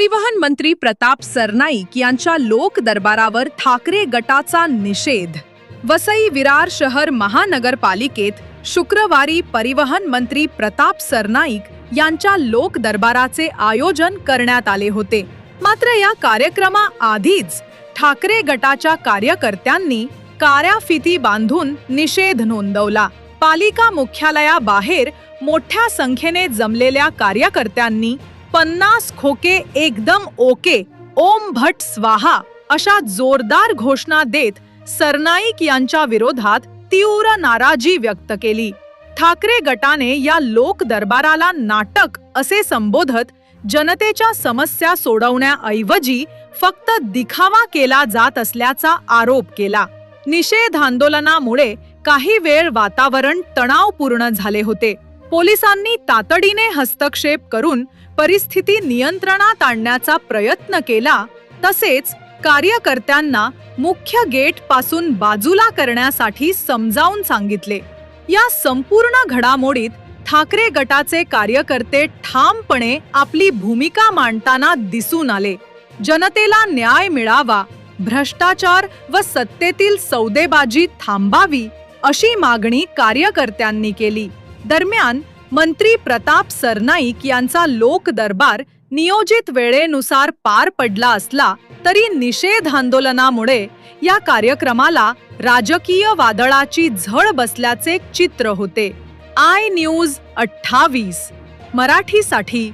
परिवहन मंत्री प्रताप सरनाईक यांच्या लोक दरबारावर ठाकरे गटाचा निषेध. वसई विरार शहर महानगरपालिकेत शुक्रवारी परिवहन मंत्री प्रताप सरनाईक यांच्या लोक दरबाराचे आयोजन करण्यात आले होते. मात्र या कार्यक्रमाआधीच ठाकरे गटाच्या कार्यकर्त्यांनी काऱ्या फिती बांधून निषेध नोंदवला. पालिका मुख्यालयाबाहेर मोठ्या संख्येने जमलेल्या कार्यकर्त्यांनी पन्नास खोके एकदम ओके ओम भट स्वाहा अशा जोरदार घोषणा देत सरनाईक यांच्या विरोधात तीव्र नाराजी व्यक्त केली. ठाकरे गटाने या लोक दरबाराला नाटक असे संबोधत जनतेच्या समस्या सोडवण्याऐवजी फक्त दिखावा केला जात असल्याचा आरोप केला. निषेध आंदोलनामुळे काही वेळ वातावरण तणावपूर्ण झाले होते. पोलिसांनी तातडीने हस्तक्षेप करून परिस्थिती नियंत्रणात आणण्याचा प्रयत्न केला तसेच कार्यकर्त्यांना मुख्य गेटपासून बाजूला करण्यासाठी समजावून सांगितले. या संपूर्ण घडामोडीत ठाकरे गटाचे कार्यकर्ते ठामपणे आपली भूमिका मांडताना दिसून आले. जनतेला न्याय मिळावा भ्रष्टाचार व सत्तेतील सौदेबाजी थांबावी अशी मागणी कार्यकर्त्यांनी केली. दरम्यान मंत्री प्रताप सरनाईक यांचा लोक दरबार नियोजित वेळेनुसार पार पडला असला तरी निषेध आंदोलनामुळे या कार्यक्रमाला राजकीय वादळाची झळ बसल्याचे चित्र होते. आय न्यूज अठ्ठावीस मराठीसाठी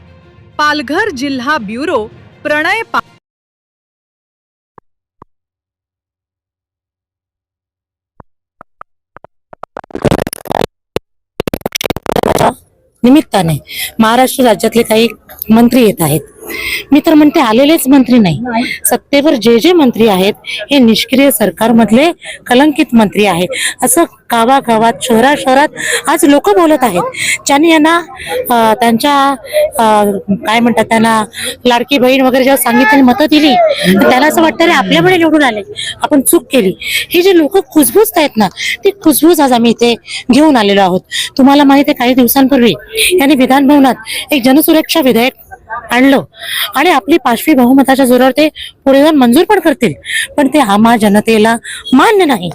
पालघर जिल्हा ब्युरो प्रणय पा निमित्ताने महाराष्ट्र राज्यातले काही मंत्री येत आहेत. मी तर म्हणते आलेलेच मंत्री नाही. सत्तेवर जे जे मंत्री आहेत हे निष्क्रिय सरकारमधले कलंकित मंत्री आहेत. असं गावागावात शहरा शहरात आज लोक बोलत आहेत. ज्यांनी यांना त्यांच्या काय म्हणतात त्यांना लाडकी बहीण वगैरे जेव्हा सांगितलं मतं दिली त्याला असं वाटतं रे आपल्यामुळे निवडून आले. आपण चूक केली. ही जी लोक खुसबूज आहेत ना ती खुसबूज आज आम्ही इथे घेऊन आलेलो आहोत. तुम्हाला माहिती आहे काही दिवसांपूर्वी यांनी विधान भवनात एक जनसुरक्षा विधेयक आणलं. आणि आपली पाचवी बहुमताच्या जोरावर ते पुढे जाऊन मंजूर पण करतील. पण ते आम्हा जनतेला मान्य नाही.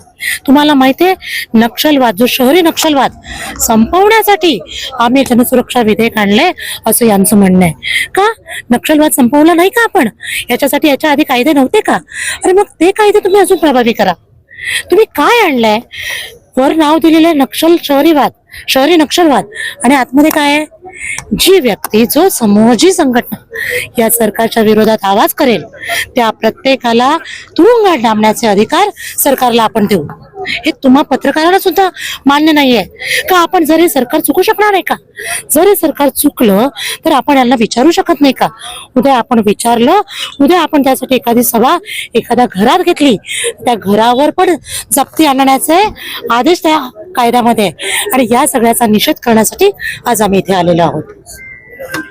तुम्हाला माहितीये नक्षलवाद जो शहरी नक्षलवाद संपवण्यासाठी आम्ही जनसुरक्षा विधेयक आणले असं यांचं म्हणणं आहे. का? नक्षलवाद संपवला नाही का आपण? याच्यासाठी याच्या आधी कायदे नव्हते का? अरे मग ते कायदे तुम्ही अजून प्रभावी करा. तुम्ही काय आणलंय? वर नाव दिलेलं आहे नक्षल शहरीवाद शहरी नक्षलवाद. आणि आतमध्ये काय आहे? जी व्यक्ती जो समूह जी संघटना या सरकारच्या विरोधात आवाज करेल त्या प्रत्येकाला तुरुंगात डांबण्याचे अधिकार सरकारला आपण देऊ. हे तुम्हा पत्रकाराला सुद्धा मान्य नाहीये. का आपण जर हे सरकार चुकू शकणार आहे का? जर हे सरकार चुकलं तर आपण यांना विचारू शकत नाही का? उद्या आपण विचारलं उद्या आपण त्यासाठी एखादी सभा एखाद्या घरात घेतली त्या घरावर पण जप्ती आणण्याचे आदेश त्या कायद्यामध्ये आहे. आणि या सगळ्याचा निषेध करण्यासाठी आज आम्ही इथे आलेलो आहोत